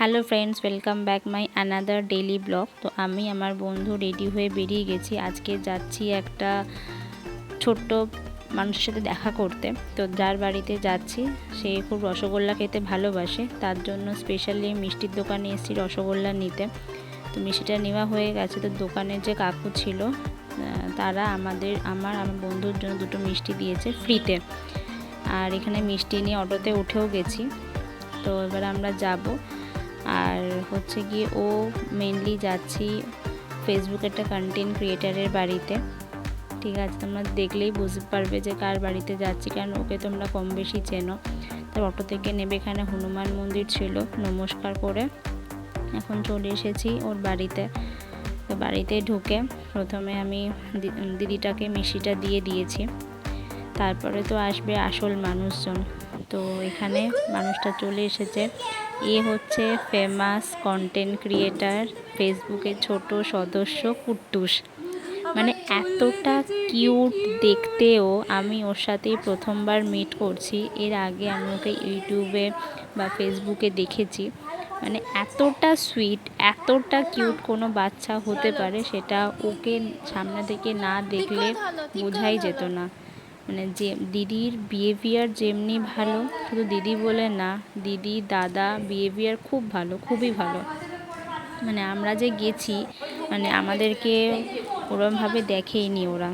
Hello friends, welcome back my another daily blog. তো আমি আমার বন্ধু রেডি হয়ে বেরিয়ে গেছি। আজকে যাচ্ছি একটা ছোট্ট মানুষের সাথে দেখা করতে। তো যার বাড়িতে যাচ্ছি, সে খুব রসগোল্লা খেতে ভালোবাসে। তার জন্য স্পেশালি মিষ্টির দোকানে এসেছি রসগোল্লা নিতে। তো মিষ্টিটা নেওয়া হয়ে গেছে। তো দোকানের যে কাকু ছিল তারা আমাদের, আমার আমার বন্ধুর জন্য দুটো মিষ্টি দিয়েছে ফ্রিতে। আর এখানে মিষ্টি নিয়ে অটোতে উঠেও গেছি। তো এবার আমরা যাব। আর হচ্ছে গিয়ে ও মেনলি যাচ্ছি ফেসবুকে একটা কন্টেন্ট ক্রিয়েটারের বাড়িতে। ঠিক আছে, তোমরা দেখলেই বুঝতে পারবে যে কার বাড়িতে যাচ্ছি, কারণ ওকে তোমরা কম বেশি চেনো। তার অটো থেকে নেবে এখানে হনুমান মন্দির ছিল, নমস্কার করে। এখন চলে এসেছি ওর বাড়িতে। তো বাড়িতে ঢুকে প্রথমে আমি দিদিটাকে মিষ্টিটা দিয়ে দিয়েছি। তারপরে তো আসবে আসল মানুষজন। তো এখানে মানুষটা চলে এসেছে। এ হচ্ছে ফেমাস কন্টেন্ট ক্রিয়েটার ফেসবুকের ছোট সদস্য কুট্টুস। মানে এতটা কিউট দেখতেও আমি ওর সাথেই প্রথমবার মিট করছি। এর আগে আমি ওকে ইউটিউবে বা ফেসবুকে দেখেছি। মানে এতটা সুইট এতটা কিউট কোনো বাচ্চা হতে পারে সেটা ওকে সামনে থেকে না দেখলে বোঝাই যেত না। মানে যে দিদির বিহেভিয়ার যেমনি ভালো, শুধু দিদি বলে না, দিদি, দাদা বিহেভিয়ার খুব ভালো, খুবই ভালো। মানে আমরা যে গেছি মানে আমাদেরকে ওরমভাবে দেখেইনি ওরা।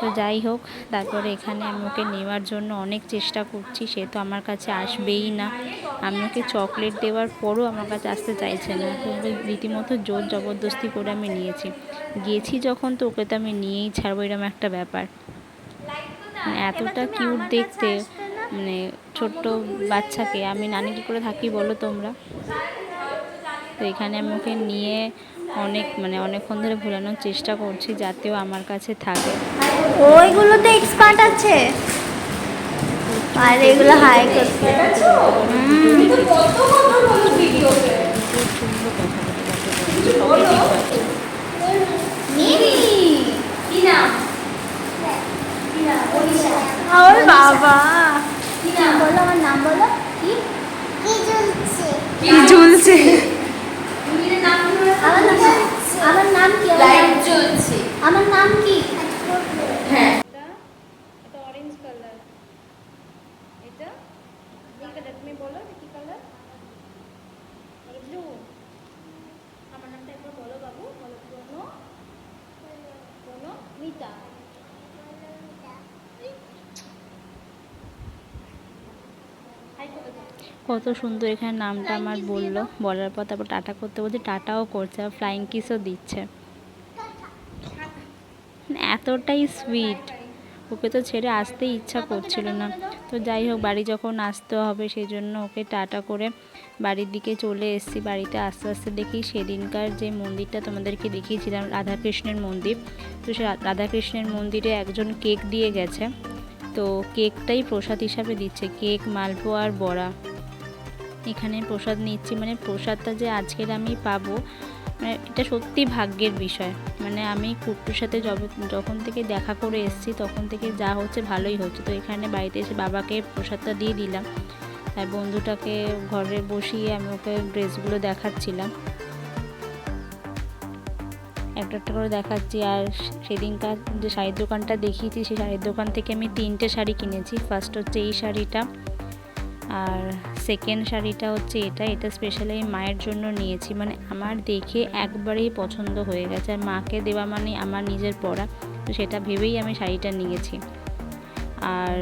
তো যাই হোক, তারপরে এখানে আমি ওকে নেওয়ার জন্য অনেক চেষ্টা করছি, সে তো আমার কাছে আসবেই না। আমি ওকে চকলেট দেওয়ার পরও আমার কাছে আসতে চাইছে না। রীতিমতো জোর জবরদস্তি করে আমি নিয়েছি। গেছি যখন তো ওকে তো আমি নিয়েই ছাড়বো এরকম একটা ব্যাপার। মানে এতটা কিউট দেখতে মানে ছোট্ট বাচ্চাকে। আমি নানি কী করে থাকি বলো তোমরা? তো এখানে আমি ওকে নিয়ে অনেক মানে অনেকক্ষণ ধরে ভোলানোর চেষ্টা করছি যাতেও আমার কাছে থাকে। ওইগুলো তো এক্সপার্ট আছে। আর এগুলো হাই করতে কথা যাকে বলে talkative বাচ্চা। ওর বাবা। বলো আমার নাম বলো কি কি ঝুলছে আমার নাম আমার নাম কি লাইট জ্বলছে। আমার নাম কি হ্যাঁ। এটা অরেঞ্জ কালার এটা? এই কালার তুমি বলো কি কালার ব্লু আমার নামটা একবার বলো বাবু। বলো মিতা। কত সুন্দর এখানে নামটা আমার বলল। বলার পর তারপর টাটা করতে বলছে, টাটাও করছে আর ফ্লাইং কিসও দিচ্ছে। এতটাই সুইট ওকে তো ছেড়ে আসতেই ইচ্ছা করছিল না। তো যাই হোক, বাড়ি যখন আসতে হবে সেই জন্য ওকে টাটা করে বাড়ির দিকে চলে এসেছি। বাড়িতে আস্তে আস্তে দেখি সেদিনকার যে মন্দিরটা তোমাদেরকে দেখিয়েছিলাম, রাধাকৃষ্ণের মন্দির। তো সে রাধাকৃষ্ণের মন্দিরে একজন কেক দিয়ে গেছে। তো কেকটাই প্রসাদ হিসাবে দিচ্ছে, কেক, মালপোয়া আর বড়া। এখানে প্রসাদ নিচ্ছি মানে প্রসাদটা যে আজকের আমি পাবো মানে এটা সত্যি ভাগ্যের বিষয়। মানে আমি কুট্টুর সাথে যখন থেকে দেখা করে এসেছি, তখন থেকে যা হচ্ছে ভালোই হচ্ছে। তো এখানে বাড়িতে এসে বাবাকে প্রসাদটা দিয়ে দিলাম। তার বন্ধুটাকে ঘরে বসিয়ে আমি ওকে ড্রেসগুলো দেখাচ্ছিলাম। একটা একটা করে দেখাচ্ছি। আর সেদিনকার যে শাড়ির দোকানটা দেখিয়েছি সেই শাড়ির দোকান থেকে আমি তিনটে শাড়ি কিনেছি। ফার্স্ট হচ্ছে এই শাড়িটা আর সেকেন্ড শাড়িটা হচ্ছে এটা। এটা স্পেশালি আমি মায়ের জন্য নিয়েছি। মানে আমার দেখে একবারেই পছন্দ হয়ে গেছে। আর মাকে দেওয়া মানে আমার নিজের পরা তো সেটা ভেবেই আমি শাড়িটা নিয়েছি। আর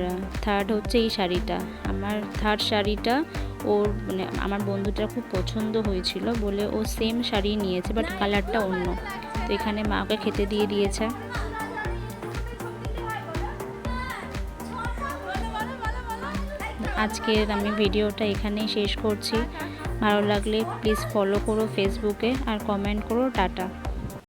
থার্ড হচ্ছে এই শাড়িটা। আমার থার্ড শাড়িটা ওর মানে আমার বন্ধুটার খুব পছন্দ হয়েছিল বলে ও সেম শাড়ি নিয়েছে বাট কালারটা অন্য। তো এখানে মাকে খেতে দিয়ে দিয়েছে। আজকের আমি ভিডিওটা এখানেই শেষ করছি। ভালো লাগলে প্লিজ ফলো করো ফেসবুকে আর কমেন্ট করো, টাটা।